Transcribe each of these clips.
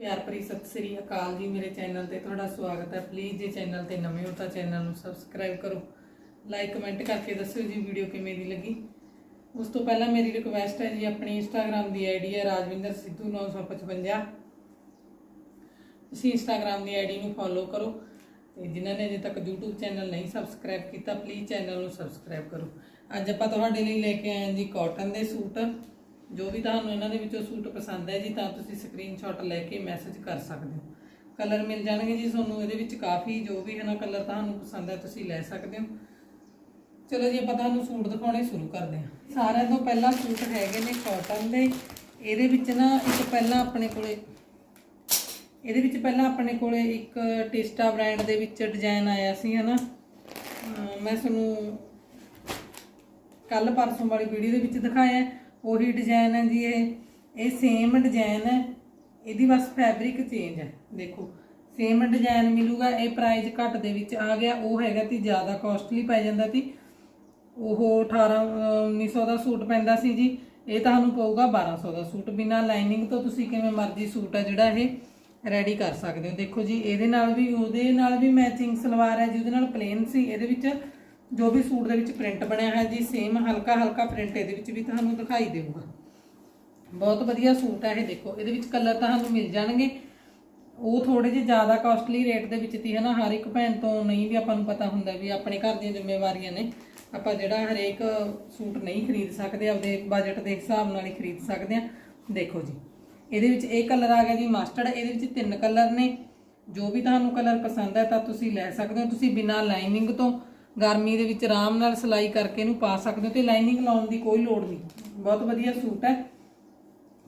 ਪਿਆਰ ਭਰੀ ਸਤਿ ਸ੍ਰੀ ਅਕਾਲ ਜੀ। ਮੇਰੇ ਚੈਨਲ ਤੇ ਤੁਹਾਡਾ ਸਵਾਗਤ ਹੈ। ਪਲੀਜ਼ ਜੇ ਚੈਨਲ ਤੇ ਨਵੇਂ ਹੋ ਤਾਂ ਚੈਨਲ ਨੂੰ ਸਬਸਕ੍ਰਾਈਬ ਕਰੋ। ਲਾਈਕ ਕਮੈਂਟ ਕਰਕੇ ਦੱਸਿਓ ਜੀ ਵੀਡੀਓ ਕਿਵੇਂ ਦੀ ਲੱਗੀ। ਉਸ ਤੋਂ ਪਹਿਲਾਂ ਮੇਰੀ ਰਿਕੁਐਸਟ ਹੈ ਜੀ, ਆਪਣੀ ਇੰਸਟਾਗ੍ਰam ਦੀ ਆਈਡੀ ਹੈ ਰਾਜਵਿੰਦਰ ਸਿੱਧੂ 955 ਤੁਸੀਂ ਇੰਸਟਾਗ੍ਰam ਦੀ ਆਈਡੀ ਨੂੰ ਫੋਲੋ ਕਰੋ ਤੇ ਜਿਨ੍ਹਾਂ ਨੇ ਅਜੇ ਤੱਕ YouTube ਚੈਨਲ ਨਹੀਂ ਸਬਸਕ੍ਰਾਈਬ ਕੀਤਾ ਪਲੀਜ਼ ਚੈਨਲ ਨੂੰ ਸਬਸਕ੍ਰਾਈਬ ਕਰੋ। ਅੱਜ ਆਪਾਂ ਤੁਹਾਡੇ ਲਈ ਲੈ ਕੇ ਆਏ ਹਾਂ ਜੀ ਕਾਟਨ ਦੇ ਸੂਟ। ਜੋ ਵੀ ਤੁਹਾਨੂੰ ਇਹਨਾਂ ਦੇ ਵਿੱਚੋਂ ਸੂਟ ਪਸੰਦ ਹੈ ਜੀ, ਤਾਂ ਤੁਸੀਂ ਸਕਰੀਨਸ਼ਾਟ ਲੈ ਕੇ ਮੈਸੇਜ ਕਰ ਸਕਦੇ ਹੋ। ਕਲਰ ਮਿਲ ਜਾਣਗੇ ਜੀ ਤੁਹਾਨੂੰ, ਇਹਦੇ ਵਿੱਚ ਕਾਫੀ ਜੋ ਵੀ ਹੈ ਨਾ ਕਲਰ ਤੁਹਾਨੂੰ ਪਸੰਦ ਹੈ, ਤੁਸੀਂ ਲੈ ਸਕਦੇ ਹੋ। ਚਲੋ ਜੀ, ਆਪਾਂ ਤੁਹਾਨੂੰ ਸੂਟ ਦਿਖਾਉਣੇ ਸ਼ੁਰੂ ਕਰਦੇ ਹਾਂ। ਸਾਰਿਆਂ ਤੋਂ ਪਹਿਲਾਂ ਸੂਟ ਹੈਗੇ ਨੇ ਕਾਟਨ ਦੇ। ਇਹਦੇ ਵਿੱਚ ਨਾ ਇੱਕ ਪਹਿਲਾਂ ਆਪਣੇ ਕੋਲੇ, ਇਹਦੇ ਵਿੱਚ ਪਹਿਲਾਂ ਆਪਣੇ ਕੋਲੇ ਇੱਕ ਟਿਸਟਾ ਬ੍ਰਾਂਡ ਦੇ ਵਿੱਚ ਡਿਜ਼ਾਈਨ ਆਇਆ ਸੀ ਹਨਾ ਅਹ ਮੈਂ ਤੁਹਾਨੂੰ ਕੱਲ ਪਰਸੋਂ ਵਾਲੀ ਵੀਡੀਓ ਦੇ ਵਿੱਚ ਦਿਖਾਇਆ। ਉਹੀ ਡਿਜ਼ਾਈਨ ਹੈ ਜੀ ਇਹ। ਇਹ ਸੇਮ ਡਿਜ਼ਾਈਨ ਹੈ। ਇਹਦੀ ਬਸ ਫੈਬਰਿਕ ਚੇਂਜ ਹੈ। ਦੇਖੋ ਸੇਮ ਡਿਜ਼ਾਈਨ ਮਿਲੂਗਾ, ਇਹ ਪ੍ਰਾਈਸ ਘੱਟ ਦੇ ਵਿੱਚ ਆ ਗਿਆ। ਉਹ ਹੈਗਾ ਤੀ ਜ਼ਿਆਦਾ ਕਾਸਟਲੀ ਪੈ ਜਾਂਦਾ ਤੀ ਉਹ 18 1900 ਦਾ ਸੂਟ ਪੈਂਦਾ ਸੀ ਜੀ। ਇਹ ਤੁਹਾਨੂੰ ਪਊਗਾ 1200 ਦਾ ਸੂਟ। ਬਿਨਾ ਲਾਈਨਿੰਗ ਤੋਂ ਤੁਸੀਂ ਕਿਵੇਂ ਮਰਜ਼ੀ ਸੂਟ ਹੈ ਜਿਹੜਾ ਇਹ ਰੈਡੀ ਕਰ ਸਕਦੇ ਹੋ। ਦੇਖੋ ਜੀ, ਇਹਦੇ ਨਾਲ ਵੀ, ਉਹਦੇ ਨਾਲ ਵੀ ਮੈਚਿੰਗ ਸਲਵਾਰ ਹੈ ਜਿਹਦੇ ਨਾਲ ਪਲੇਨ ਸੀ। ਇਹਦੇ ਵਿੱਚ ਜੋ ਵੀ ਸੂਟ ਦੇ ਵਿੱਚ ਪ੍ਰਿੰਟ ਬਣਿਆ ਹੈ ਜੀ ਸੇਮ ਹਲਕਾ ਹਲਕਾ ਪ੍ਰਿੰਟ ਇਹਦੇ ਵਿੱਚ ਵੀ ਤੁਹਾਨੂੰ ਦਿਖਾਈ ਦੇਊਗਾ। ਬਹੁਤ ਵਧੀਆ ਸੂਟ ਹੈ ਇਹ ਦੇਖੋ, ਇਹਦੇ ਵਿੱਚ ਕਲਰ ਤੁਹਾਨੂੰ ਮਿਲ ਜਾਣਗੇ। ਉਹ ਥੋੜੇ ਜਿਹੇ ਜ਼ਿਆਦਾ ਕਾਸਟਲੀ ਰੇਟ ਦੇ ਵਿੱਚ ਤੀ ਹੈ ਨਾ, ਹਰ ਇੱਕ ਭੈਣ ਤੋਂ ਨਹੀਂ ਵੀ ਆਪਾਂ ਨੂੰ ਪਤਾ ਹੁੰਦਾ ਵੀ ਆਪਣੇ ਘਰ ਦੀਆਂ ਜ਼ਿੰਮੇਵਾਰੀਆਂ ਨੇ। ਆਪਾਂ ਜਿਹੜਾ ਹਰੇਕ ਸੂਟ ਨਹੀਂ ਖਰੀਦ ਸਕਦੇ, ਆਪਦੇ ਬਜਟ ਦੇ ਹਿਸਾਬ ਨਾਲ ਹੀ ਖਰੀਦ ਸਕਦੇ ਆ ਦੇਖੋ ਜੀ, ਇਹਦੇ ਵਿੱਚ ਇਹ ਕਲਰ ਆ ਗਿਆ ਜੀ ਮਸਟਰਡ ਇਹਦੇ ਵਿੱਚ ਤਿੰਨ ਕਲਰ ਨੇ। ਜੋ ਵੀ ਤੁਹਾਨੂੰ ਕਲਰ ਪਸੰਦ ਹੈ ਤਾਂ ਤੁਸੀਂ ਲੈ ਸਕਦੇ ਹੋ। ਤੁਸੀਂ ਬਿਨਾਂ ਲਾਈਨਿੰਗ ਤੋਂ ਗਰਮੀ ਦੇ ਵਿੱਚ ਆਰਾਮ ਨਾਲ ਸਿਲਾਈ ਕਰਕੇ ਇਹਨੂੰ ਪਾ ਸਕਦੇ ਹੋ ਤੇ ਲਾਈਨਿੰਗ ਲਾਉਣ ਦੀ ਕੋਈ ਲੋੜ ਨਹੀਂ। ਬਹੁਤ ਵਧੀਆ ਸੂਟ ਹੈ।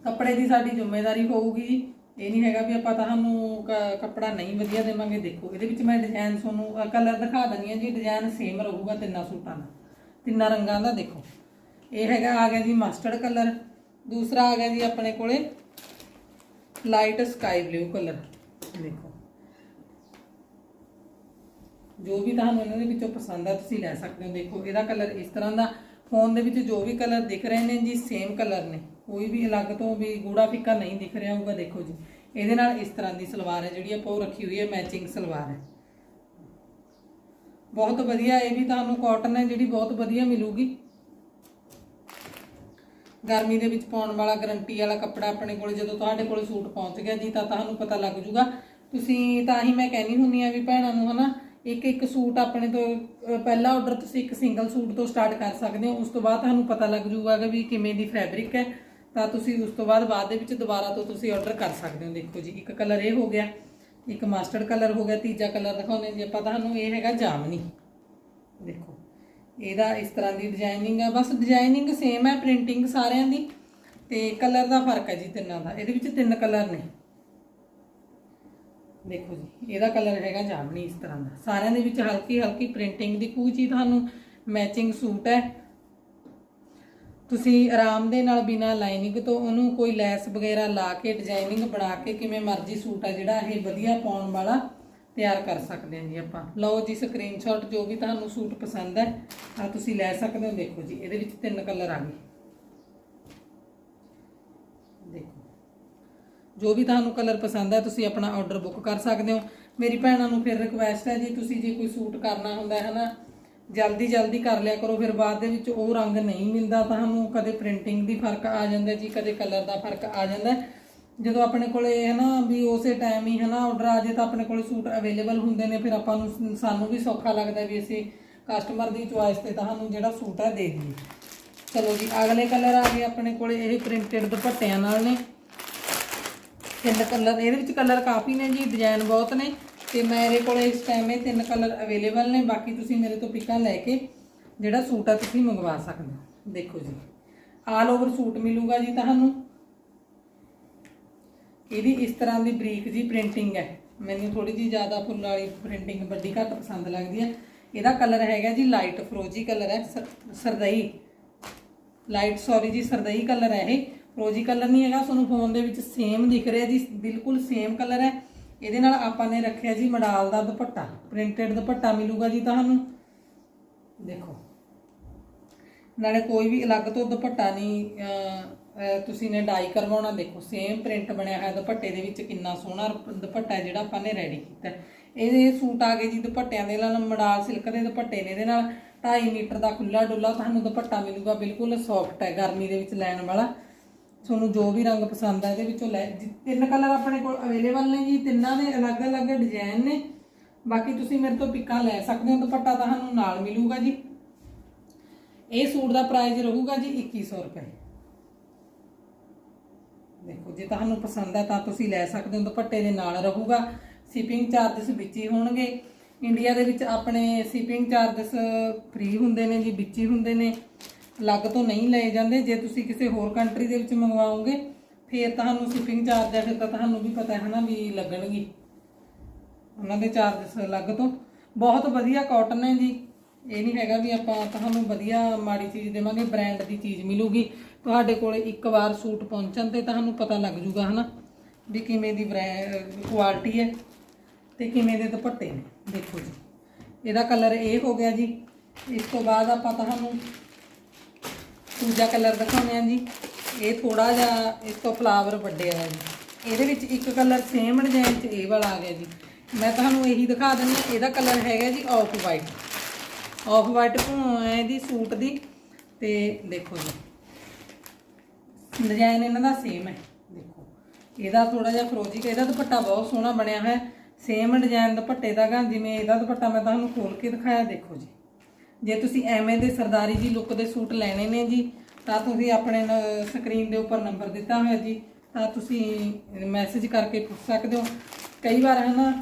ਕੱਪੜੇ ਦੀ ਸਾਡੀ ਜ਼ਿੰਮੇਵਾਰੀ ਹੋਊਗੀ ਜੀ। ਇਹ ਨਹੀਂ ਹੈਗਾ ਵੀ ਆਪਾਂ ਤੁਹਾਨੂੰ ਕ- ਕੱਪੜਾ ਨਹੀਂ ਵਧੀਆ ਦੇਵਾਂਗੇ, ਦੇਖੋ। ਇਹਦੇ ਵਿੱਚ ਮੈਂ ਡਿਜ਼ਾਈਨ ਤੁਹਾਨੂੰ ਕਲਰ ਦਿਖਾ ਦਿੰਦੀ ਹਾਂ ਜੀ। ਡਿਜ਼ਾਈਨ ਸੇਮ ਰਹੂਗਾ ਤਿੰਨਾਂ ਸੂਟਾਂ ਦਾ। ਤਿੰਨਾਂ ਰੰਗਾਂ ਦਾ ਦੇਖੋ। ਇਹ ਹੈਗਾ, ਆ ਗਿਆ ਜੀ ਮਸਟਰਡ ਕਲਰ ਦੂਸਰਾ ਆ ਗਿਆ ਜੀ ਆਪਣੇ ਕੋਲੇ ਲਾਈਟ ਸਕਾਈ ਬਲੂ ਕਲਰ ਦੇਖੋ। ਜੋ ਵੀ ਤੁਹਾਨੂੰ ਇਹਨਾਂ ਦੇ ਵਿੱਚੋਂ ਪਸੰਦ ਆ, ਤੁਸੀਂ ਲੈ ਸਕਦੇ ਹੋ। ਦੇਖੋ, ਇਹਦਾ ਕਲਰ ਇਸ ਤਰ੍ਹਾਂ ਦਾ। ਫੋਨ ਦੇ ਵਿੱਚ ਜੋ ਵੀ ਕਲਰ ਦਿਖ ਰਹੇ ਨੇ ਜੀ ਸੇਮ ਕਲਰ ਨੇ। ਕੋਈ ਵੀ ਅਲੱਗ ਤੋਂ ਵੀ ਗੂੜਾ ਫਿੱਕਾ ਨਹੀਂ ਦਿਖ ਰਿਹਾ ਹੋਊਗਾ, ਦੇਖੋ ਜੀ। ਇਹਦੇ ਨਾਲ ਇਸ ਤਰ੍ਹਾਂ ਦੀ ਸਲਵਾਰ ਹੈ ਜਿਹੜੀ ਆਪਾਂ ਉਹ ਰੱਖੀ ਹੋਈ ਹੈ ਮੈਚਿੰਗ ਸਲਵਾਰ ਹੈ। ਬਹੁਤ ਵਧੀਆ, ਇਹ ਵੀ ਤੁਹਾਨੂੰ ਕਾਟਨ ਹੈ ਜਿਹੜੀ ਬਹੁਤ ਵਧੀਆ ਮਿਲੂਗੀ। ਗਰਮੀ ਦੇ ਵਿੱਚ ਪਾਉਣ ਵਾਲਾ ਗਰੰਟੀ ਵਾਲਾ ਕੱਪੜਾ ਆਪਣੇ ਕੋਲ ਜਦੋਂ ਤੁਹਾਡੇ ਕੋਲ ਸੂਟ ਪਹੁੰਚ ਗਿਆ ਜੀ, ਤਾਂ ਤੁਹਾਨੂੰ ਪਤਾ ਲੱਗ ਜੂਗਾ। ਤੁਸੀਂ ਤਾਂ ਹੀ ਮੈਂ ਕਹਿੰਦੀ ਹੁੰਨੀ ਆ ਵੀ ਭੈਣਾਂ ਨੂੰ ਹਨਾ ਇੱਕ ਇੱਕ ਸੂਟ ਆਪਣੇ ਤੋਂ ਪਹਿਲਾ ਆਰਡਰ ਤੁਸੀਂ ਇੱਕ ਸਿੰਗਲ ਸੂਟ ਤੋਂ ਸਟਾਰਟ ਕਰ ਸਕਦੇ ਹੋ, ਉਸ ਤੋਂ ਬਾਅਦ ਤੁਹਾਨੂੰ ਪਤਾ ਲੱਗ ਜੂਗਾ ਵੀ ਕਿਵੇਂ ਦੀ ਫੈਬਰਿਕ ਹੈ। ਤਾਂ ਤੁਸੀਂ ਉਸ ਤੋਂ ਬਾਅਦ ਬਾਅਦ ਦੇ ਵਿੱਚ ਦੁਬਾਰਾ ਤੋਂ ਤੁਸੀਂ ਆਰਡਰ ਕਰ ਸਕਦੇ ਹੋ। ਦੇਖੋ ਜੀ, ਇੱਕ ਕਲਰ ਇਹ ਹੋ ਗਿਆ, ਇੱਕ ਮਾਸਟਰਡ ਕਲਰ ਹੋ ਗਿਆ, ਤੀਜਾ ਕਲਰ ਦਿਖਾਉਂਦੇ ਜੀ ਆਪਾਂ। ਤੁਹਾਨੂੰ ਇਹ ਹੈਗਾ ਜਾਮਨੀ। ਦੇਖੋ, ਇਹਦਾ ਇਸ ਤਰ੍ਹਾਂ ਦੀ ਡਿਜ਼ਾਈਨਿੰਗ ਆ ਬਸ ਡਿਜ਼ਾਈਨਿੰਗ ਸੇਮ ਹੈ ਪ੍ਰਿੰਟਿੰਗ ਸਾਰਿਆਂ ਦੀ। ਤੇ ਕਲਰ ਦਾ ਫ਼ਰਕ ਹੈ ਜੀ ਤਿੰਨਾਂ ਦਾ। ਇਹਦੇ ਵਿੱਚ ਤਿੰਨ ਕਲਰ ਨੇ। ਦੇਖੋ ਜੀ, ਇਹਦਾ ਕਲਰ ਹੈਗਾ ਜਾਮਨੀ ਇਸ ਤਰ੍ਹਾਂ ਦਾ। ਸਾਰਿਆਂ ਦੇ ਵਿੱਚ ਹਲਕੀ ਹਲਕੀ ਪ੍ਰਿੰਟਿੰਗ ਦੀ ਕੋਈ ਚੀਜ਼ ਤੁਹਾਨੂੰ ਮੈਚਿੰਗ ਸੂਟ ਹੈ। ਤੁਸੀਂ ਆਰਾਮ ਦੇ ਨਾਲ ਬਿਨਾ ਲਾਈਨਿੰਗ ਤੋਂ ਉਹਨੂੰ ਕੋਈ ਲੈਸ ਵਗੈਰਾ ਲਾ ਕੇ ਡਿਜ਼ਾਈਨਿੰਗ ਬਣਾ ਕੇ ਕਿਵੇਂ ਮਰਜ਼ੀ ਸੂਟ ਆ ਜਿਹੜਾ ਇਹ ਵਧੀਆ ਪਾਉਣ ਵਾਲਾ ਤਿਆਰ ਕਰ ਸਕਦੇ ਹਾਂ ਜੀ ਆਪਾਂ। ਲਓ ਜੀ ਸਕਰੀਨਸ਼ਾਟ ਜੋ ਵੀ ਤੁਹਾਨੂੰ ਸੂਟ ਪਸੰਦ ਹੈ ਆ ਤੁਸੀਂ ਲੈ ਸਕਦੇ ਹੋ। ਦੇਖੋ ਜੀ, ਇਹਦੇ ਵਿੱਚ ਤਿੰਨ ਕਲਰ ਆ ਗਏ। ਦੇਖੋ। ਜੋ ਵੀ ਤੁਹਾਨੂੰ ਕਲਰ ਪਸੰਦ ਹੈ ਤੁਸੀਂ ਆਪਣਾ ਆਰਡਰ ਬੁੱਕ ਕਰ ਸਕਦੇ ਹੋ। ਮੇਰੀ ਭੈਣਾਂ ਨੂੰ ਫਿਰ ਰਿਕੁਐਸਟ ਹੈ ਜੀ, ਤੁਸੀਂ ਜੇ ਕੋਈ ਸੂਟ ਕਰਨਾ ਹੁੰਦਾ ਹੈ ਨਾ, ਜਲਦੀ ਜਲਦੀ ਕਰ ਲਿਆ ਕਰੋ, ਫਿਰ ਬਾਅਦ ਦੇ ਵਿੱਚ ਉਹ ਰੰਗ ਨਹੀਂ ਮਿਲਦਾ, ਤੁਹਾਨੂੰ ਕਦੇ ਪ੍ਰਿੰਟਿੰਗ ਦੀ ਫ਼ਰਕ ਆ ਜਾਂਦਾ ਜੀ, ਕਦੇ ਕਲਰ ਦਾ ਫ਼ਰਕ ਆ ਜਾਂਦਾ। ਜਦੋਂ ਆਪਣੇ ਕੋਲੇ ਹੈ ਨਾ ਵੀ ਉਸੇ ਟਾਈਮ ਹੀ ਹੈ ਨਾ ਆਰਡਰ ਆ ਜੇ ਤਾਂ ਆਪਣੇ ਕੋਲੇ ਸੂਟ ਅਵੇਲੇਬਲ ਹੁੰਦੇ ਨੇ, ਫਿਰ ਆਪਾਂ ਨੂੰ ਸਾਨੂੰ ਵੀ ਸੌਖਾ ਲੱਗਦਾ ਵੀ ਅਸੀਂ ਕਸਟਮਰ ਦੀ ਚੁਆਇਸ ਤੇ ਤੁਹਾਨੂੰ ਜਿਹੜਾ ਸੂਟ ਹੈ ਦੇ ਦਈਏ। ਚਲੋ ਜੀ, ਅਗਲੇ ਕਲਰ ਆ ਗਏ ਆਪਣੇ ਕੋਲੇ, ਇਹ ਪ੍ਰਿੰਟਡ ਦੁਪੱਟਿਆਂ ਨਾਲ ਨੇ। ਤਿੰਨ ਕਲਰ, ਇਹਦੇ ਵਿੱਚ ਕਲਰ ਕਾਫੀ ਨੇ ਜੀ ਡਿਜ਼ਾਈਨ ਬਹੁਤ ਨੇ ਤੇ ਮੇਰੇ ਕੋਲ ਇਸ ਟਾਈਮ ਇਹ ਤਿੰਨ ਕਲਰ ਅਵੇਲੇਬਲ ਨੇ, ਬਾਕੀ ਤੁਸੀਂ ਮੇਰੇ ਤੋਂ ਪਿਕਾਂ ਲੈ ਕੇ ਜਿਹੜਾ ਸੂਟ ਆ ਤੁਸੀਂ ਮੰਗਵਾ ਸਕਦੇ ਹੋ। ਦੇਖੋ ਜੀ ਆਲ ਓਵਰ ਸੂਟ ਮਿਲੂਗਾ ਜੀ ਤੁਹਾਨੂੰ। ਇਹਦੀ ਇਸ ਤਰ੍ਹਾਂ ਦੀ ਬਰੀਕ ਜੀ ਪ੍ਰਿੰਟਿੰਗ ਹੈ। ਮੈਨੂੰ ਥੋੜੀ ਜੀ ਜ਼ਿਆਦਾ ਫੁੱਲ ਵਾਲੀ ਪ੍ਰਿੰਟਿੰਗ ਵੱਡੀ ਘੱਟ ਪਸੰਦ ਲੱਗਦੀ ਹੈ। ਇਹਦਾ ਕਲਰ ਹੈਗਾ ਜੀ ਲਾਈਟ ਫਰੋਜੀ ਕਲਰ ਹੈ, ਸਰ- ਸਰਦਈ। ਲਾਈਟ ਸੌਰੀ ਜੀ, ਸਰਦਈ ਕਲਰ ਹੈ ਇਹ। ਰੋਜੀ ਕਲਰ ਨਹੀਂ ਹੈਗਾ, ਤੁਹਾਨੂੰ ਫੋਨ ਦੇ ਵਿੱਚ ਸੇਮ ਦਿਖ ਰਿਹਾ ਜੀ, ਬਿਲਕੁਲ ਸੇਮ ਕਲਰ ਹੈ। ਇਹਦੇ ਨਾਲ ਆਪਾਂ ਨੇ ਰੱਖਿਆ ਜੀ ਮਡਾਲ ਦਾ ਦੁਪੱਟਾ ਪ੍ਰਿੰਟਡ ਦੁਪੱਟਾ ਮਿਲੂਗਾ ਜੀ ਤੁਹਾਨੂੰ। ਦੇਖੋ। ਨਾਲੇ ਕੋਈ ਵੀ ਅਲੱਗ ਤੋਂ ਦੁਪੱਟਾ ਨਹੀਂ ਤੁਸੀਂ ਨੇ ਡਾਈ ਕਰਵਾਉਣਾ, ਦੇਖੋ ਸੇਮ ਪ੍ਰਿੰਟ ਬਣਿਆ ਹੋਇਆ ਦੁਪੱਟੇ ਦੇ ਵਿੱਚ ਕਿੰਨਾ ਸੋਹਣਾ ਦੁਪੱਟਾ ਜਿਹੜਾ ਆਪਾਂ ਨੇ ਰੈਡੀ ਕੀਤਾ ਹੈ। ਇਹਦੇ ਸੂਟ ਆ ਗਏ ਜੀ ਦੁਪੱਟਿਆਂ ਦੇ ਨਾਲ ਮਡਾਲ ਸਿਲਕ ਦੇ ਦੁਪੱਟੇ ਨੇ, ਇਹਦੇ ਨਾਲ 2.5 ਮੀਟਰ ਦਾ ਖੁੱਲਾ ਡੁੱਲਾ ਤੁਹਾਨੂੰ ਦੁਪੱਟਾ ਮਿਲੂਗਾ, ਬਿਲਕੁਲ ਸੌਫਟ ਹੈ, ਗਰਮੀ ਦੇ ਵਿੱਚ ਲੈਣ ਵਾਲਾ। ਤੁਹਾਨੂੰ ਜੋ ਵੀ ਰੰਗ ਪਸੰਦ ਆ ਇਹਦੇ ਵਿੱਚੋਂ ਲੈ ਤਿੰਨ ਕਲਰ ਆਪਣੇ ਕੋਲ ਅਵੇਲੇਬਲ ਨੇ ਜੀ, ਤਿੰਨਾਂ ਦੇ ਅਲੱਗ-ਅਲੱਗ ਡਿਜ਼ਾਈਨ ਨੇ। ਬਾਕੀ ਤੁਸੀਂ ਮੇਰੇ ਤੋਂ ਪਿੱਕਾ ਲੈ ਸਕਦੇ ਹੋ, ਦੁਪੱਟਾ ਤੁਹਾਨੂੰ ਨਾਲ ਮਿਲੂਗਾ ਜੀ। ਇਹ ਸੂਟ ਦਾ ਪ੍ਰਾਈਸ ਰਹੂਗਾ ਜੀ 2100 ਰੁਪਏ। ਦੇਖੋ, ਜੇ ਤੁਹਾਨੂੰ ਪਸੰਦ ਆ ਤਾਂ ਤੁਸੀਂ ਲੈ ਸਕਦੇ ਹੋ, ਦੁਪੱਟੇ ਦੇ ਨਾਲ ਰਹੂਗਾ। ਸ਼ਿਪਿੰਗ ਚਾਰजेस ਵਿੱਚ ਹੀ ਹੋਣਗੇ। ਇੰਡੀਆ ਦੇ ਵਿੱਚ ਆਪਣੇ ਸ਼ਿਪਿੰਗ ਚਾਰजेस ਫ੍ਰੀ ਹੁੰਦੇ ਨੇ ਜੀ, ਵਿੱਚ ਹੀ ਹੁੰਦੇ ਨੇ। ਅਲੱਗ ਤੋਂ ਨਹੀਂ ਲਏ ਜਾਂਦੇ। ਜੇ ਤੁਸੀਂ ਕਿਸੇ ਹੋਰ ਕੰਟਰੀ ਦੇ ਵਿੱਚ ਮੰਗਵਾਓਗੇ, ਫਿਰ ਤੁਹਾਨੂੰ ਸ਼ਿਪਿੰਗ ਚਾਰਜ ਹੈ ਫਿਰ ਤਾਂ ਤੁਹਾਨੂੰ ਵੀ ਪਤਾ ਹੈ ਨਾ ਵੀ ਲੱਗਣਗੇ। ਉਹਨਾਂ ਦੇ ਚਾਰजेस ਅਲੱਗ ਤੋਂ। ਬਹੁਤ ਵਧੀਆ ਕਾਟਨ ਹੈ ਜੀ। ਇਹ ਨਹੀਂ ਹੈਗਾ ਵੀ ਆਪਾਂ ਤੁਹਾਨੂੰ ਵਧੀਆ ਮਾੜੀ ਚੀਜ਼ ਦੇਵਾਂਗੇ ਬ੍ਰਾਂਡ ਦੀ ਚੀਜ਼ ਮਿਲੂਗੀ। ਤੁਹਾਡੇ ਕੋਲੇ ਇੱਕ ਵਾਰ ਸੂਟ ਪਹੁੰਚਣ ਤੇ ਤੁਹਾਨੂੰ ਪਤਾ ਲੱਗ ਜੂਗਾ, ਹਨਾ, ਵੀ ਕਿਵੇਂ ਦੀ ਕੁਆਲਿਟੀ ਹੈ ਤੇ ਕਿਵੇਂ ਦੇ ਦੁਪੱਟੇ ਨੇ। ਦੇਖੋ ਜੀ। ਇਹਦਾ ਕਲਰ ਇਹ ਹੋ ਗਿਆ ਜੀ। ਇਸ ਤੋਂ ਬਾਅਦ ਆਪਾਂ ਤੁਹਾਨੂੰ ਦੂਜਾ ਕਲਰ ਦਿਖਾਉਂਦੇ ਆ ਜੀ। ਇਹ ਥੋੜਾ ਜਿਹਾ ਇਸ ਤੋਂ ਫਲਾਵਰ ਵੱਡੇ ਆ ਜੀ। ਇਹਦੇ ਵਿੱਚ ਇੱਕ ਕਲਰ ਸੇਮ ਡਿਜ਼ਾਈਨ ਚ ਇਹ ਵਾਲਾ ਆ ਗਿਆ ਜੀ। ਮੈਂ ਤੁਹਾਨੂੰ ਇਹੀ ਦਿਖਾ ਦਿੰਦੀ ਹਾਂ, ਇਹਦਾ ਕਲਰ ਹੈਗਾ ਜੀ ਆਫ ਵਾਈਟ ਆਫ ਵਾਈਟ ਭੂਂ ਹੈ ਇਹਦੀ ਸੂਟ ਦੀ। ਤੇ ਦੇਖੋ ਜੀ। ਡਿਜ਼ਾਈਨ ਇਹਨਾਂ ਦਾ ਸੇਮ ਹੈ। ਦੇਖੋ। ਇਹਦਾ ਥੋੜਾ ਜਿਹਾ ਫਰੋਜੀ ਇਹਦਾ ਦੁਪੱਟਾ ਬਹੁਤ ਸੋਹਣਾ ਬਣਿਆ ਹੋਇਆ। ਸੇਮ ਡਿਜ਼ਾਈਨ ਦੁਪੱਟੇ ਦਾ ਗਾ, ਜਿਵੇਂ ਇਹਦਾ ਦੁਪੱਟਾ ਮੈਂ ਤੁਹਾਨੂੰ ਖੋਲ ਕੇ ਦਿਖਾਇਆ, ਦੇਖੋ ਜੀ। ਜੇ ਤੁਸੀਂ ਐਵੇਂ ਦੇ ਸਰਦਾਰੀ ਜੀ ਲੁੱਕ ਦੇ ਸੂਟ ਲੈਣੇ ਨੇ ਜੀ, ਤਾਂ ਤੁਸੀਂ ਆਪਣੇ ਸਕਰੀਨ ਦੇ ਉੱਪਰ ਨੰਬਰ ਦਿੱਤਾ ਹੋਇਆ ਜੀ, ਤਾਂ ਤੁਸੀਂ ਮੈਸੇਜ ਕਰਕੇ ਪੁੱਛ ਸਕਦੇ ਹੋ। ਕਈ ਵਾਰ ਹੈ ਨਾ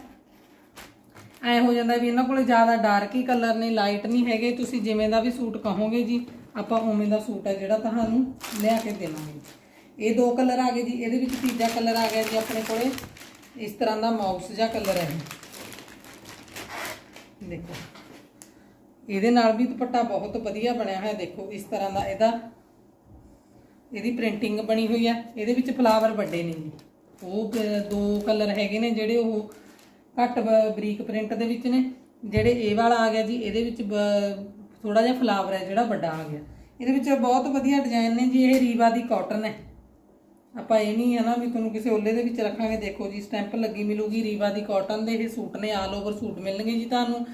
ਐ ਹੋ ਜਾਂਦਾ ਵੀ ਇਹਨਾਂ ਕੋਲੇ ਜ਼ਿਆਦਾ ਡਾਰਕ ਹੀ ਕਲਰ ਨੇ ਲਾਈਟ ਨਹੀਂ ਹੈਗੇ, ਤੁਸੀਂ ਜਿਵੇਂ ਦਾ ਵੀ ਸੂਟ ਕਹੋਗੇ ਜੀ, ਆਪਾਂ ਉਵੇਂ ਦਾ ਸੂਟ ਹੈ ਜਿਹੜਾ ਤੁਹਾਨੂੰ ਲਿਆ ਕੇ ਦੇਵਾਂਗੇ ਇਹ ਦੋ ਕਲਰ ਆ ਗਏ ਜੀ, ਇਹਦੇ ਵਿੱਚ ਤੀਜਾ ਕਲਰ ਆ ਗਿਆ ਜੀ ਆਪਣੇ ਕੋਲੇ, ਇਸ ਤਰ੍ਹਾਂ ਦਾ ਮਾਊਸ ਜਿਹਾ ਕਲਰ ਹੈ। ਦੇਖੋ। ਇਹਦੇ ਨਾਲ ਵੀ ਦੁਪੱਟਾ ਬਹੁਤ ਵਧੀਆ ਬਣਿਆ ਹੋਇਆ, ਦੇਖੋ ਇਸ ਤਰ੍ਹਾਂ ਦਾ ਇਹਦਾ। ਇਹਦੀ ਪ੍ਰਿੰਟਿੰਗ ਬਣੀ ਹੋਈ ਹੈ ਇਹਦੇ ਵਿੱਚ ਫਲਾਵਰ ਵੱਡੇ ਨੇ ਜੀ। ਉਹ ਦੋ ਕਲਰ ਹੈਗੇ ਨੇ ਜਿਹੜੇ ਉਹ ਘੱਟ ਬਰੀਕ ਪ੍ਰਿੰਟ ਦੇ ਵਿੱਚ ਨੇ। ਜਿਹੜੇ ਇਹ ਵਾਲਾ ਆ ਗਿਆ ਜੀ, ਇਹਦੇ ਵਿੱਚ ਥੋੜਾ ਜਿਹਾ ਫਲਾਵਰ ਹੈ ਜਿਹੜਾ ਵੱਡਾ ਆ ਗਿਆ। ਇਹਦੇ ਵਿੱਚ ਬਹੁਤ ਵਧੀਆ ਡਿਜ਼ਾਈਨ ਨੇ ਜੀ, ਇਹ ਰੀਵਾ ਦੀ ਕਾਟਨ ਹੈ। ਆਪਾਂ ਇਹ ਨਹੀਂ ਹੈ ਨਾ ਵੀ ਤੁਹਾਨੂੰ ਕਿਸੇ ਓਲੇ ਦੇ ਵਿੱਚ ਰੱਖਾਂਗੇ, ਦੇਖੋ ਜੀ ਸਟੈਂਪ ਲੱਗੀ ਮਿਲੂਗੀ ਰੀਵਾ ਦੀ ਕਾਟਨ ਦੇ, ਇਹ ਸੂਟ ਨੇ ਆਲ ਓਵਰ ਸੂਟ ਮਿਲਣਗੇ ਜੀ ਤੁਹਾਨੂੰ।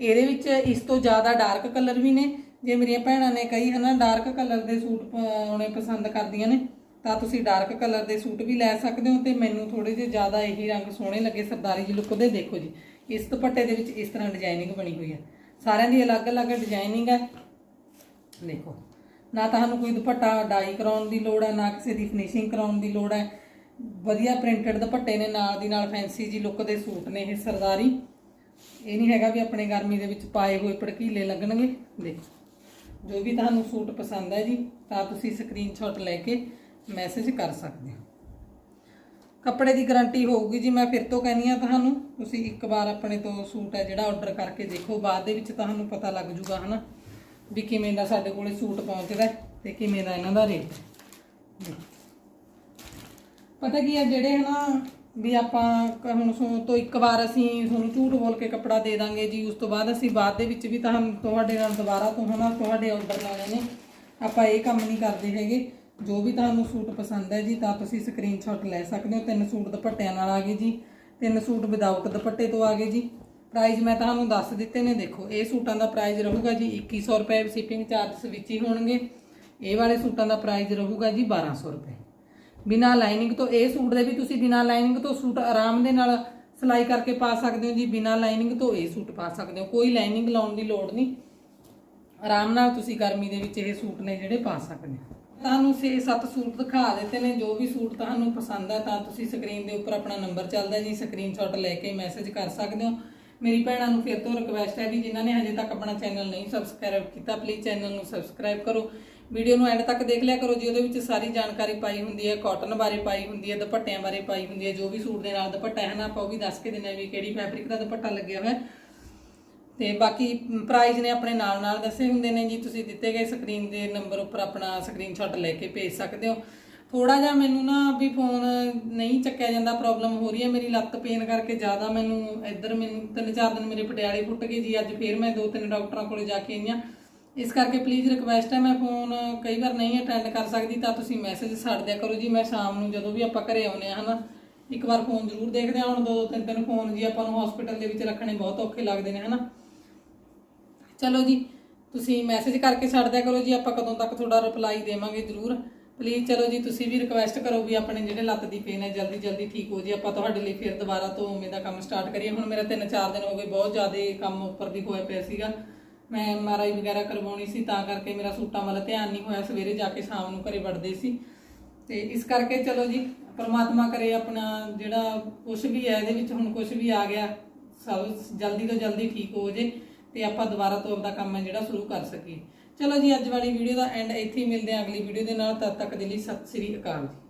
ਇਹਦੇ ਵਿੱਚ ਇਸ ਤੋਂ ਜ਼ਿਆਦਾ ਡਾਰਕ ਕਲਰ ਵੀ ਨੇ। ਜੇ ਮੇਰੀਆਂ ਭੈਣਾਂ ਨੇ ਕਈ ਹਨਾ ਡਾਰਕ ਕਲਰ ਦੇ ਸੂਟ ਪਾਉਣੇ ਪਸੰਦ ਕਰਦੀਆਂ ਨੇ, ਤਾਂ ਤੁਸੀਂ ਡਾਰਕ ਕਲਰ ਦੇ ਸੂਟ ਵੀ ਲੈ ਸਕਦੇ ਹੋ ਤੇ ਮੈਨੂੰ ਥੋੜੇ ਜਿਹੇ ਜ਼ਿਆਦਾ ਇਹੀ ਰੰਗ ਸੋਹਣੇ ਲੱਗੇ ਸਰਦਾਰੀ ਜੀ ਲੁੱਕ ਦੇ। ਦੇਖੋ ਜੀ, ਇਸ ਦੁਪੱਟੇ ਦੇ ਵਿੱਚ ਇਸ ਤਰ੍ਹਾਂ ਡਿਜ਼ਾਈਨਿੰਗ ਬਣੀ ਹੋਈ ਹੈ। ਸਾਰਿਆਂ ਦੀ ਅਲੱਗ-ਅਲੱਗ ਡਿਜ਼ਾਈਨਿੰਗ ਹੈ। ਦੇਖੋ, ਨਾ ਤੁਹਾਨੂੰ ਕੋਈ ਦੁਪੱਟਾ ਡਾਈ ਕਰਾਉਣ ਦੀ ਲੋੜ ਹੈ, ਨਾ ਕਿਸੇ ਦੀ ਫਿਨਿਸ਼ਿੰਗ ਕਰਾਉਣ ਦੀ ਲੋੜ ਹੈ। ਵਧੀਆ ਪ੍ਰਿੰਟਡ ਦੁਪੱਟੇ ਨੇ, ਨਾਲ ਦੀ ਨਾਲ ਫੈਂਸੀ ਜੀ ਲੁੱਕ ਦੇ ਸੂਟ ਨੇ ਇਹ ਸਰਦਾਰੀ। ਇਹ ਨਹੀਂ ਹੈਗਾ ਵੀ ਆਪਣੇ ਗਰਮੀ ਦੇ ਵਿੱਚ ਪਾਏ ਹੋਏ ਭੜਕੀਲੇ ਲੱਗਣਗੇ। ਦੇਖੋ, ਜੋ ਵੀ ਤੁਹਾਨੂੰ ਸੂਟ ਪਸੰਦ ਹੈ ਜੀ, ਤਾਂ ਤੁਸੀਂ ਸਕਰੀਨਸ਼ਾਟ ਲੈ ਕੇ ਮੈਸੇਜ ਕਰ ਸਕਦੇ ਹੋ। ਕੱਪੜੇ ਦੀ ਗਾਰੰਟੀ ਹੋਊਗੀ ਜੀ, ਮੈਂ ਫਿਰ ਤੋਂ ਕਹਿੰਦੀ ਆ ਤੁਹਾਨੂੰ, ਤੁਸੀਂ ਇੱਕ ਵਾਰ ਆਪਣੇ ਤੋਂ ਸੂਟ ਹੈ ਜਿਹੜਾ ਆਰਡਰ ਕਰਕੇ ਦੇਖੋ, ਬਾਅਦ ਦੇ ਵਿੱਚ ਤੁਹਾਨੂੰ ਪਤਾ ਲੱਗ ਜੂਗਾ, ਹਨਾ, ਵੀ ਕਿਵੇਂ ਦਾ ਸਾਡੇ ਕੋਲੇ ਸੂਟ ਪਹੁੰਚਦਾ ਹੈ ਤੇ ਕਿਵੇਂ ਦਾ ਇਹਨਾਂ ਦਾ ਰੇਟ ਪਤਾ ਕੀ ਹੈ, ਜਿਹੜੇ ਹਨਾ ਵੀ ਆਪਾਂ ਕ- ਹੁਣ ਸੋ ਤੋਂ ਇੱਕ ਵਾਰ ਅਸੀਂ ਤੁਹਾਨੂੰ ਝੂਠ ਬੋਲ ਕੇ ਕੱਪੜਾ ਦੇ ਦਾਂਗੇ ਜੀ, ਉਸ ਤੋਂ ਬਾਅਦ ਅਸੀਂ ਬਾਅਦ ਦੇ ਵਿੱਚ ਵੀ ਤੁਹਾਨੂੰ ਤੁਹਾਡੇ ਨਾਲ ਦੁਬਾਰਾ ਤੋਂ ਹਨਾ, ਤੁਹਾਡੇ ਆਰਡਰ ਲਾਉਣੇ ਨੇ ਆਪਾਂ ਇਹ ਕੰਮ ਨਹੀਂ ਕਰਦੇ ਹੈਗੇ। ਜੋ ਵੀ ਤੁਹਾਨੂੰ ਸੂਟ ਪਸੰਦ ਹੈ ਜੀ, ਤਾਂ ਤੁਸੀਂ ਸਕਰੀਨਸ਼ਾਟ ਲੈ ਸਕਦੇ ਹੋ। ਤਿੰਨ ਸੂਟ ਦੁਪੱਟਿਆਂ ਨਾਲ ਆ ਗਏ ਜੀ। ਤਿੰਨ ਸੂਟ ਵਿਦਆਊਟ ਦੁਪੱਟੇ ਤੋਂ ਆ ਗਏ ਜੀ। ਪ੍ਰਾਈਜ਼ ਮੈਂ ਤੁਹਾਨੂੰ ਦੱਸ ਦਿੱਤੇ ਨੇ, ਦੇਖੋ, ਇਹ ਸੂਟਾਂ ਦਾ ਪ੍ਰਾਈਜ਼ ਰਹੂਗਾ ਜੀ 2100 ਰੁਪਏ ਸ਼ਿਪਿੰਗ ਚਾਰਜਸ ਵਿੱਚ ਹੀ ਹੋਣਗੇ। ਇਹ ਵਾਲੇ ਸੂਟਾਂ ਦਾ ਪ੍ਰਾਈਜ਼ ਰਹੂਗਾ ਜੀ 1200 ਰੁਪਏ। ਬਿਨਾ ਲਾਈਨਿੰਗ ਤੋਂ, ਇਹ ਸੂਟ ਦੇ ਵੀ ਤੁਸੀਂ ਬਿਨਾ ਲਾਈਨਿੰਗ ਤੋਂ ਸੂਟ ਆਰਾਮ ਦੇ ਨਾਲ ਸਿਲਾਈ ਕਰਕੇ ਪਾ ਸਕਦੇ ਹੋ ਜੀ, ਬਿਨਾ ਲਾਈਨਿੰਗ ਤੋਂ ਇਹ ਸੂਟ ਪਾ ਸਕਦੇ ਹੋ। ਕੋਈ ਲਾਈਨਿੰਗ ਲਾਉਣ ਦੀ ਲੋੜ ਨਹੀਂ। ਆਰਾਮ ਨਾਲ ਤੁਸੀਂ ਗਰਮੀ ਦੇ ਵਿੱਚ ਇਹ ਸੂਟ ਨੇ ਜਿਹੜੇ ਪਾ ਸਕਦੇ ਹੋ। ਤੁਹਾਨੂੰ 6-7 ਸੂਟ ਦਿਖਾ ਦਿੱਤੇ ਨੇ, ਜੋ ਵੀ ਸੂਟ ਤੁਹਾਨੂੰ ਪਸੰਦ ਹੈ ਤਾਂ ਤੁਸੀਂ ਸਕਰੀਨ ਦੇ ਉੱਪਰ ਆਪਣਾ ਨੰਬਰ ਚੱਲਦਾ ਜੀ ਸਕਰੀਨਸ਼ਾਟ ਲੈ ਕੇ ਮੈਸੇਜ ਕਰ ਸਕਦੇ ਹੋ। ਮੇਰੀ ਭੈਣਾਂ ਨੂੰ ਫਿਰ ਤੋਂ ਰਿਕਵੈਸਟ ਹੈ ਵੀ ਜਿਨ੍ਹਾਂ ਨੇ ਹਜੇ ਤੱਕ ਆਪਣਾ ਚੈਨਲ ਨਹੀਂ ਸਬਸਕ੍ਰਾਈਬ ਕੀਤਾ ਪਲੀਜ਼ ਚੈਨਲ ਨੂੰ ਸਬਸਕ੍ਰਾਈਬ ਕਰੋ। ਵੀਡੀਓ ਨੂੰ ਐਂਡ ਤੱਕ ਦੇਖ ਲਿਆ ਕਰੋ ਜੀ, ਉਹਦੇ ਵਿੱਚ ਸਾਰੀ ਜਾਣਕਾਰੀ ਪਾਈ ਹੁੰਦੀ ਹੈ, ਕਾਟਨ ਬਾਰੇ ਪਾਈ ਹੁੰਦੀ ਹੈ, ਦੁਪੱਟਿਆਂ ਬਾਰੇ ਪਾਈ ਹੁੰਦੀ ਹੈ, ਜੋ ਵੀ ਸੂਟ ਦੇ ਨਾਲ ਦੁਪੱਟਾ ਹੈ ਨਾ, ਆਪਾਂ ਉਹ ਵੀ ਦੱਸ ਕੇ ਦਿੰਦੇ ਹਾਂ ਵੀ ਕਿਹੜੀ ਫੈਬਰਿਕ ਦਾ ਦੁਪੱਟਾ ਲੱਗਿਆ ਹੋਇਆ। ਹੈ ਤੇ ਬਾਕੀ ਪ੍ਰਾਈਜ਼ ਨੇ ਆਪਣੇ ਨਾਲ ਨਾਲ ਦੱਸੇ ਹੁੰਦੇ ਨੇ ਜੀ, ਤੁਸੀਂ ਦਿੱਤੇ ਗਏ ਸਕਰੀਨ ਦੇ ਨੰਬਰ ਉੱਪਰ ਆਪਣਾ ਸਕਰੀਨਸ਼ਾਟ ਲੈ ਕੇ ਭੇਜ ਸਕਦੇ ਹੋ। ਥੋੜਾ ਜਿਹਾ ਮੈਨੂੰ ਨਾ ਵੀ ਫੋਨ ਨਹੀਂ ਚੱਕਿਆ ਜਾਂਦਾ ਪ੍ਰੋਬਲਮ ਹੋ ਰਹੀ ਹੈ ਮੇਰੀ ਲੱਤ ਪੇਨ ਕਰਕੇ ਜ਼ਿਆਦਾ, ਮੈਨੂੰ ਇੱਧਰ ਮੈਨੂੰ ਤਿੰਨ ਚਾਰ ਦਿਨ ਮੇਰੇ ਪਟਿਆਲੇ ਫੁੱਟ ਗਏ ਜੀ, ਅੱਜ ਫੇਰ ਮੈਂ ਦੋ ਤਿੰਨ ਡਾਕਟਰਾਂ ਕੋਲੇ ਜਾ ਕੇ ਆਈਆਂ ਇਸ ਕਰਕੇ ਪਲੀਜ਼ ਰਿਕਵੈਸਟ ਹੈ, ਮੈਂ ਫੋਨ ਕਈ ਵਾਰ ਨਹੀਂ ਅਟੈਂਡ ਕਰ ਸਕਦੀ, ਤਾਂ ਤੁਸੀਂ ਮੈਸੇਜ ਛੱਡ ਦਿਆ ਕਰੋ ਜੀ, ਮੈਂ ਸ਼ਾਮ ਨੂੰ ਜਦੋਂ ਵੀ ਆਪਾਂ ਘਰੇ ਆਉਨੇ ਆ ਹਨਾ, ਇੱਕ ਵਾਰ ਫੋਨ ਜ਼ਰੂਰ ਦੇਖਦੇ ਹਾਂ, ਹੁਣ ਦੋ ਦੋ ਤਿੰਨ ਤਿੰਨ ਫੋਨ ਜੀ ਆਪਾਂ ਨੂੰ ਹਸਪੀਟਲ ਦੇ ਵਿੱਚ ਰੱਖਣੇ ਬਹੁਤ ਔਖੇ ਲੱਗਦੇ ਨੇ, ਹਨਾ। ਚਲੋ ਜੀ, ਤੁਸੀਂ ਮੈਸੇਜ ਕਰਕੇ ਛੱਡ ਦਿਆ ਕਰੋ ਜੀ, ਆਪਾਂ ਕਦੋਂ ਤੱਕ ਤੁਹਾਡਾ ਰਿਪਲਾਈ ਦੇਵਾਂਗੇ ਜ਼ਰੂਰ। ਪਲੀਜ਼ ਚਲੋ ਜੀ, ਤੁਸੀਂ ਵੀ ਰਿਕਵੈਸਟ ਕਰੋ ਵੀ ਆਪਣੇ ਜਿਹੜੇ ਲੱਤ ਦੀ ਪੇਨ ਹੈ, ਜਲਦੀ ਜਲਦੀ ਠੀਕ ਹੋ ਜੀ, ਆਪਾਂ ਤੁਹਾਡੇ ਲਈ ਫਿਰ ਦੁਬਾਰਾ ਤੋਂ ਉਵੇਂ ਦਾ ਕੰਮ ਸਟਾਰਟ ਕਰੀਏ। ਹੁਣ ਮੇਰਾ 3-4 ਦਿਨ ਹੋ ਗਏ, ਬਹੁਤ ਜ਼ਿਆਦਾ ਕੰਮ ਉੱਪਰ ਦੀ ਹੋਇਆ ਪਿਆ ਸੀਗਾ। ਮੈਂ ਐਮਆਰਆਈ ਵਗੈਰਾ ਕਰਵਾਉਣੀ ਸੀ, ਤਾਂ ਕਰਕੇ ਮੇਰਾ ਸੂਟਾਂ ਵੱਲ ਧਿਆਨ ਨਹੀਂ ਹੋਇਆ। ਸਵੇਰੇ ਜਾ ਕੇ ਸ਼ਾਮ ਨੂੰ ਘਰੇ ਵੜਦੇ ਸੀ। ਤੇ ਇਸ ਕਰਕੇ ਚਲੋ ਜੀ, ਪਰਮਾਤਮਾ ਕਰੇ ਆਪਣਾ ਜਿਹੜਾ ਕੁਝ ਵੀ ਹੈ, ਇਹਦੇ ਵਿੱਚ ਹੁਣ ਕੁਝ ਵੀ ਆ ਗਿਆ, ਸਭ ਜਲਦੀ ਤੋਂ ਜਲਦੀ ਠੀਕ ਹੋ ਜੇ ਤੇ ਆਪਾਂ ਦੁਬਾਰਾ ਤੋਂ ਆਪਦਾ ਕੰਮ ਹੈ ਜਿਹੜਾ ਸ਼ੁਰੂ ਕਰ ਸਕੀਏ। ਚਲੋ ਜੀ, ਅੱਜ ਵਾਲੀ ਵੀਡੀਓ ਦਾ ਐਂਡ ਇੱਥੇ ਹੀ ਮਿਲਦੇ ਹਾਂ ਅਗਲੀ ਵੀਡੀਓ ਦੇ ਨਾਲ। ਤਦ ਤੱਕ ਦੇ ਲਈ ਸਤਿ ਸ੍ਰੀ ਅਕਾਲ ਜੀ।